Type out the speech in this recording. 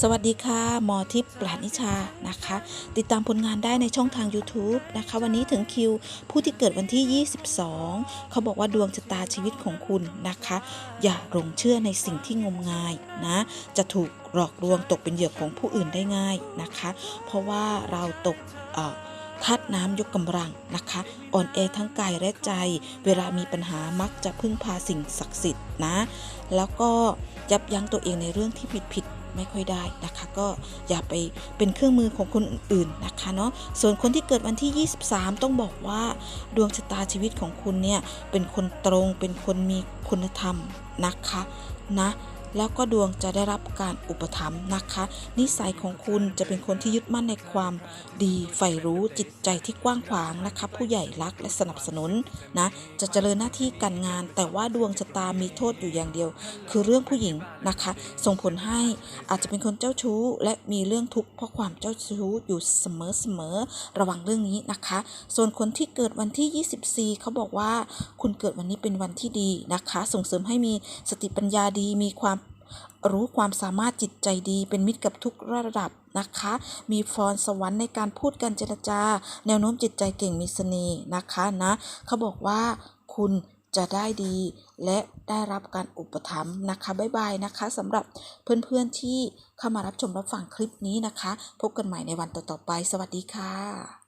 สวัสดีค่ะ หมอทิพย์ปราณิชานะคะ ติดตามผลงานได้ในช่องทาง YouTube นะคะ วันนี้ถึงคิวผู้ที่เกิดวันที่ 22 เขาบอกว่าดวงชะตาชีวิตของคุณนะคะ อย่าหลงเชื่อในสิ่งที่งมงายนะ จะถูกหลอกลวงตกเป็นเหยื่อของผู้อื่นได้ง่ายนะคะ เพราะว่าเราตกเอ่อธาตุน้ำยกกำลังนะคะ อ่อนแอทั้งกายและใจ เวลามีปัญหามักจะพึ่งพาสิ่งศักดิ์สิทธิ์นะ แล้วก็ยับยั้งตัวเองในเรื่องที่ผิดผิด ไม่ค่อยได้นะคะ ก็อย่าไปเป็นเครื่องมือของคนอื่นๆนะคะเนาะส่วนคนที่เกิดวันที่ 23 ต้องบอกว่าดวงชะตาชีวิตของคุณเนี่ยเป็นคนตรงเป็นคนมีคุณธรรมนะคะนะ แล้วก็ดวงจะได้รับการอุปถัมภ์นะคะ นิสัยของคุณจะเป็นคนที่ยึดมั่นในความดีใฝ่รู้จิตใจที่กว้างขวางนะคะ ผู้ใหญ่รักและสนับสนุนนะจะเจริญหน้าที่การงาน แต่ว่าดวงชะตามีโทษอยู่อย่างเดียว คือเรื่องผู้หญิงนะคะ ส่งผลให้อาจจะเป็นคนเจ้าชู้ และมีเรื่องทุกข์เพราะความเจ้าชู้อยู่เสมอๆระวังเรื่องนี้นะคะ ส่วนคนที่เกิดวันที่ 24 เขาบอกว่าคุณเกิดวันนี้เป็นวันที่ดีนะคะ ส่งเสริมให้มีสติปัญญาดีมีความ รู้ความสามารถจิตใจดีเป็นมิตรกับทุกระดับนะคะ มีพรสวรรค์ในการพูดการเจรจา แนวโน้มจิตใจเก่งมีเสน่ห์นะคะนะเขาบอกว่าคุณจะได้ดีและได้รับการอุปถัมภ์นะคะ บ๊ายบายนะคะสำหรับเพื่อนๆที่เข้ามารับชมรับฟังคลิปนี้นะคะ พบกันใหม่ในวันต่อๆไป สวัสดีค่ะ